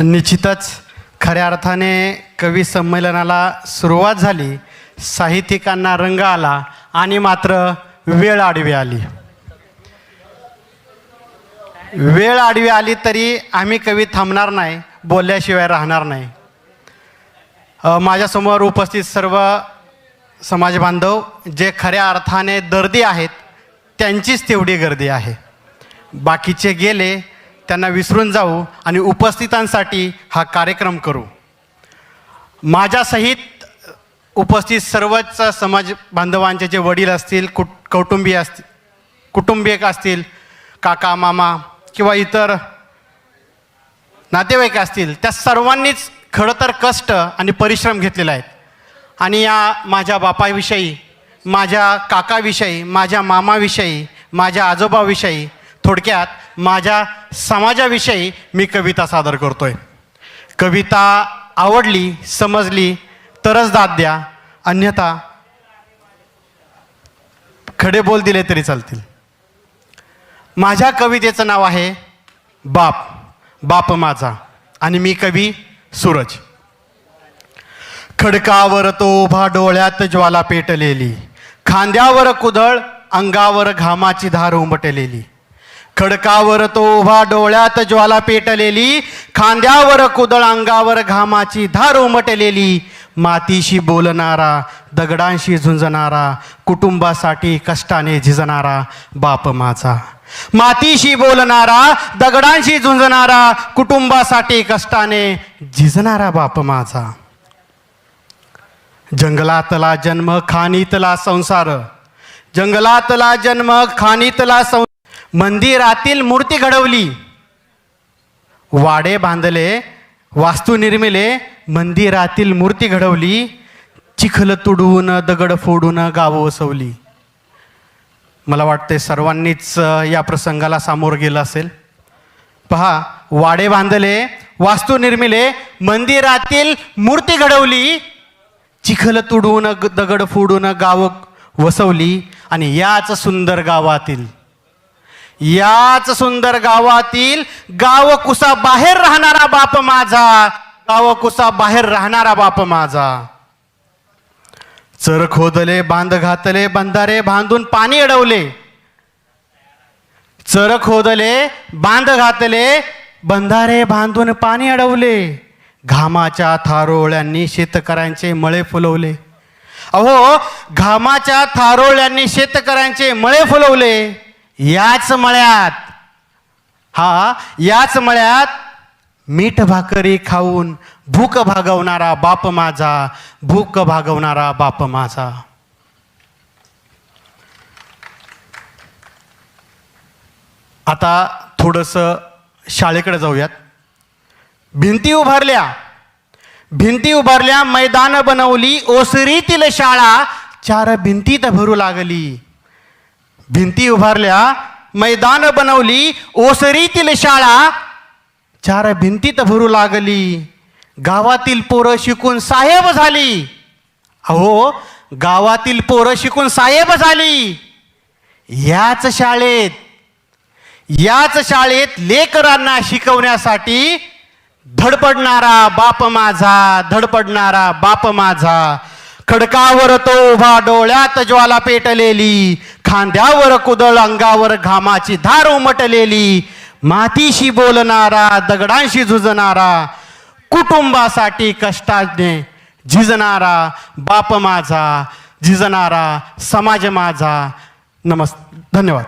निश्चितच खऱ्या अर्थाने कवी संमेलनाला सुरुवात झाली साहित्यिकांना रंग आला आणि मात्र वेळ आडवी आली. वेळ आडवी आली तरी आम्ही कवी थांबणार नाही बोलल्याशिवाय राहणार नाही. माझ्यासमोर उपस्थित सर्व समाज बांधव जे खऱ्या अर्थाने दर्दी आहेत त्यांचीच तेवढी गर्दी आहे. बाकीचे गेले त्यांना विसरून जाऊ आणि उपस्थितांसाठी हा कार्यक्रम करू. माझ्यासहित उपस्थित सर्वच समाज बांधवांचे जे वडील असतील कुट कौटुंबीय असतील कुटुंबियक असतील काका मामा किंवा इतर नातेवाईक असतील त्या सर्वांनीच खरं तर कष्ट आणि परिश्रम घेतलेले आहेत. आणि या माझ्या बापाविषयी माझ्या काकाविषयी माझ्या मामाविषयी माझ्या आजोबाविषयी थोडक्यात माझ्या समाजाविषयी मी कविता सादर करतोय. कविता आवडली समजली तरच दाद द्या अन्यथा खडे बोल दिले तरी चालतील. माझ्या कवितेचं नाव आहे बाप बाप माझा आणि मी कवी सूरज. खडकावर तो उभा डोळ्यात ज्वाला पेटलेली खांद्यावर कुदळ अंगावर घामाची धार उमटलेली. खडकावर तो उभा डोळ्यात ज्वाला पेटलेली खांद्यावर कुदळ अंगावर घामाची धार उमटलेली. मातीशी बोलणारा दगडांशी झुंजणारा कुटुंबासाठी कष्टाने झिजणारा बाप माझा. मातीशी बोलणारा दगडांशी झुंजणारा कुटुंबासाठी कष्टाने झिजणारा बाप माझा. जंगलातला जन्म खाणीतला संसार. जंगलातला जन्म खाणीतला संसार. मंदिरातील मूर्ती घडवली. वाडे बांधले वास्तू निर्मिले मंदिरातील मूर्ती घडवली चिखल तुडवून दगड फोडून गावं वसवली. मला वाटते सर्वांनीच या प्रसंगाला सामोर गेलं असेल. पहा वाडे बांधले वास्तू निर्मिले मंदिरातील मूर्ती घडवली चिखल तुडवून दगड फोडून गाव वसवली आणि याच सुंदर गावातील याच सुंदर गावातील गावकुसा बाहेर राहणारा बाप माझा. गावकुसा बाहेर राहणारा बाप माझा. चर खोदले बांध घातले बंधारे बांधून पाणी अडवले. चर खोदले बांध घातले बंधारे बांधून पाणी अडवले. घामाच्या थारोळ्यांनी शेतकऱ्यांचे मळे फुलवले. अहो घामाच्या थारोळ्यांनी शेतकऱ्यांचे मळे फुलवले. याच मळ्यात हा याच मळ्यात मीठ भाकरी खाऊन भूक भागवणारा बाप माझा भूक भागवणारा बाप माझा. आता थोडंसं शाळेकडे जाऊयात. भिंती उभारल्या. भिंती उभारल्या मैदान बनवली ओसरीतील शाळा चार भिंतीत भरू लागली. भिंती उभारल्या मैदान बनवली ओसरीतील शाळा. चार भिंतीत भरू लागली. गावातील पोरं शिकून साहेब झाली. अहो गावातील पोरं शिकून साहेब झाली. याच शाळेत याच शाळेत लेकरांना शिकवण्यासाठी धडपडणारा बाप माझा धडपडणारा बाप माझा. खडकावर तो उभा डोळ्यात ज्वाला पेटलेली खांद्यावर कुदळ अंगावर घामाची धार उमटलेली. मातीशी बोलणारा दगडांशी झुजणारा कुटुंबासाठी कष्टाने झिजणारा बाप माझा झिजणारा समाज माझा. नमस् धन्यवाद.